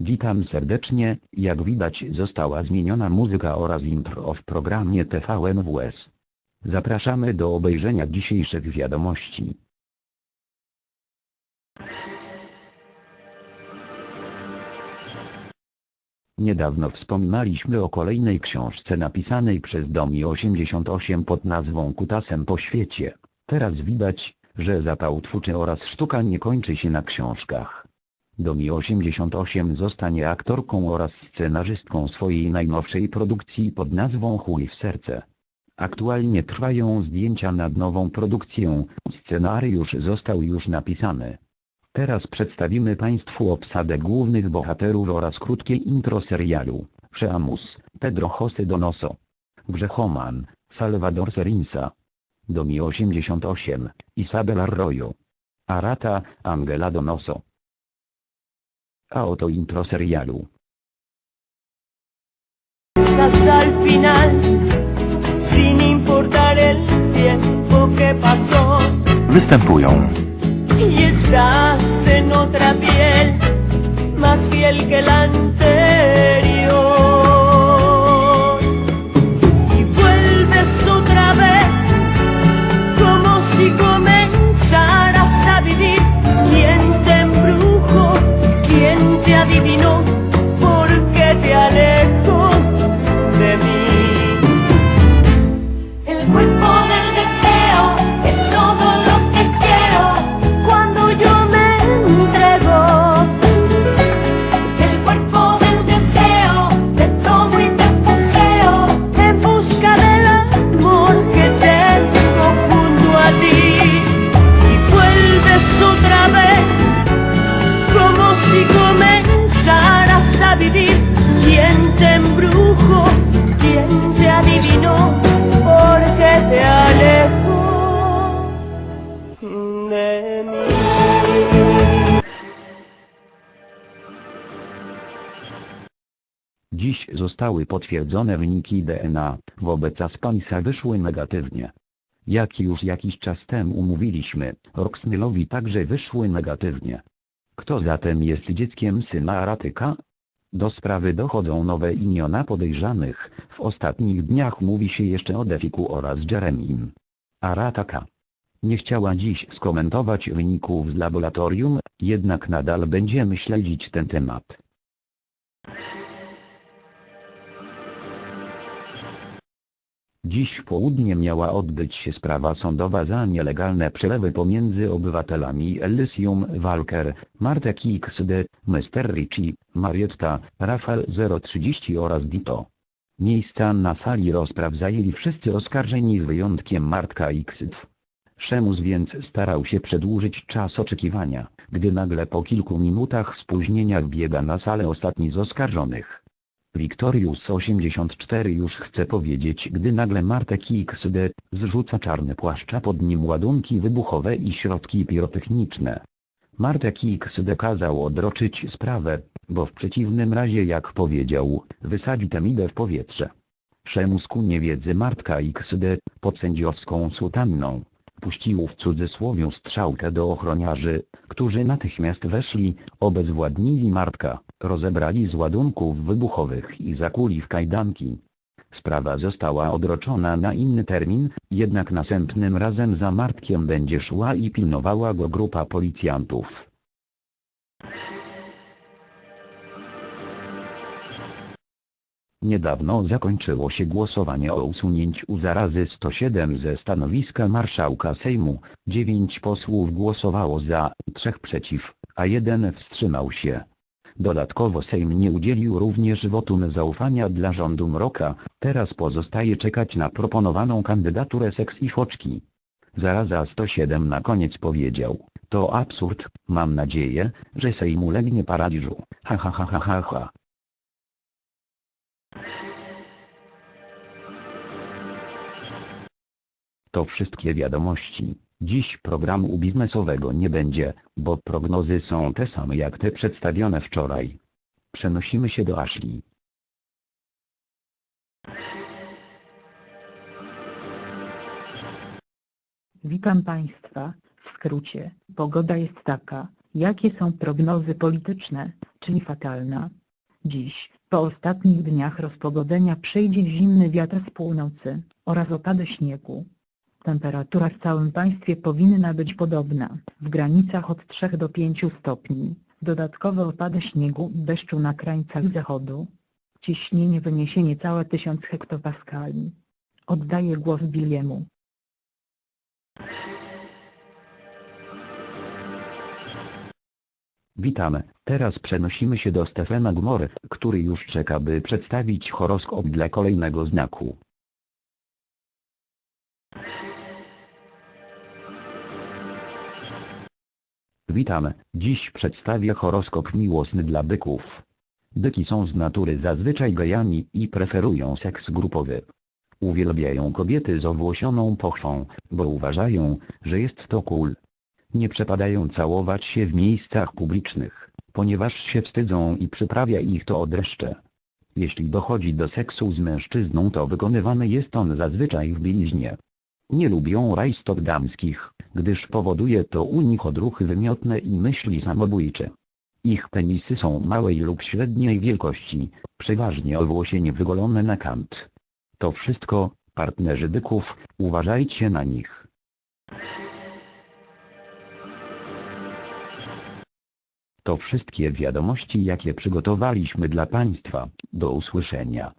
Witam serdecznie, jak widać została zmieniona muzyka oraz intro w programie TVN WS. Zapraszamy do obejrzenia dzisiejszych wiadomości. Niedawno wspominaliśmy o kolejnej książce napisanej przez Domi 88 pod nazwą Kutasem po świecie. Teraz widać, że zapał twórczy oraz sztuka nie kończy się na książkach. Domi 88 zostanie aktorką oraz scenarzystką swojej najnowszej produkcji pod nazwą Chuj w serce. Aktualnie trwają zdjęcia nad nową produkcją, scenariusz został już napisany. Teraz przedstawimy Państwu obsadę głównych bohaterów oraz krótkie intro serialu. Przeamus, Pedro José Donoso. Grzechoman, Salvador Serinsa. Domi 88, Isabel Arroyo. Arata, Angela Donoso. A oto intro serialu. hasta el final, sin importar el tiempo que pasó. Występują Y estás en otra piel, más fiel que la anterior. Dziś zostały potwierdzone wyniki DNA, wobec Aspanisa wyszły negatywnie. Jak już jakiś czas temu mówiliśmy, Roxnylowi także wyszły negatywnie. Kto zatem jest dzieckiem syna Aratyka? Do sprawy dochodzą nowe imiona podejrzanych, w ostatnich dniach mówi się jeszcze o Defiku oraz Jeremim. Arataka. Nie chciała dziś skomentować wyników z laboratorium, jednak nadal będziemy śledzić ten temat. Dziś w południe miała odbyć się sprawa sądowa za nielegalne przelewy pomiędzy obywatelami Elysium Walker, Martek XD, Mr. Richie, Marietta, Rafael 030 oraz Dito. Miejsca na sali rozpraw zajęli wszyscy oskarżeni z wyjątkiem Martka XD. Szemus więc starał się przedłużyć czas oczekiwania, gdy nagle po kilku minutach spóźnienia wbiega na salę ostatni z oskarżonych. Wiktorius 84 już chce powiedzieć, gdy nagle Martek XD zrzuca czarny płaszcz, pod nim ładunki wybuchowe i środki pirotechniczne. Martek XD kazał odroczyć sprawę, bo w przeciwnym razie jak powiedział, wysadzi temidę w powietrze. Szemus ku niewiedzy Martka XD, pod sędziowską sutanną, puścił w cudzysłowie strzałkę do ochroniarzy, którzy natychmiast weszli, obezwładnili Martka, rozebrali z ładunków wybuchowych i zakuli w kajdanki. Sprawa została odroczona na inny termin, jednak następnym razem za Martkiem będzie szła i pilnowała go grupa policjantów. Niedawno zakończyło się głosowanie o usunięciu zarazy 107 ze stanowiska marszałka Sejmu. Dziewięć posłów głosowało za, trzech przeciw, a jeden wstrzymał się. Dodatkowo Sejm nie udzielił również wotum zaufania dla rządu Mroka, teraz pozostaje czekać na proponowaną kandydaturę Seks i Foczki. Zaraza 107 na koniec powiedział, to absurd, mam nadzieję, że Sejm ulegnie paraliżu, ha ha ha ha ha ha. To wszystkie wiadomości. Dziś programu biznesowego nie będzie, bo prognozy są te same jak te przedstawione wczoraj. Przenosimy się do Ashley. Witam Państwa. W skrócie, pogoda jest taka, Jakie są prognozy polityczne, czyli fatalna? Dziś, po ostatnich dniach rozpogodzenia przyjdzie zimny wiatr z północy oraz opady śniegu. Temperatura w całym państwie powinna być podobna, w granicach od 3 do 5 stopni. Dodatkowe opady śniegu i deszczu na krańcach zachodu. Ciśnienie wyniesie niecałe 1000 hektopaskali. Oddaję głos Billiemu. Witamy. Teraz przenosimy się do Stefana Gmory, który już czeka by przedstawić horoskop dla kolejnego znaku. Witamy. Dziś przedstawię horoskop miłosny dla byków. Byki są z natury zazwyczaj gejami i preferują seks grupowy. Uwielbiają kobiety z owłosioną pochwą, bo uważają, że jest to cool. Nie przepadają całować się w miejscach publicznych, ponieważ się wstydzą i przyprawia ich to o dreszcze. Jeśli dochodzi do seksu z mężczyzną to wykonywany jest on zazwyczaj w bieliźnie. Nie lubią rajstop damskich, gdyż powoduje to u nich odruchy wymiotne i myśli samobójcze. Ich penisy są małej lub średniej wielkości, przeważnie owłosienie wygolone na kant. To wszystko, partnerzy byków, uważajcie na nich. To wszystkie wiadomości jakie przygotowaliśmy dla Państwa, do usłyszenia.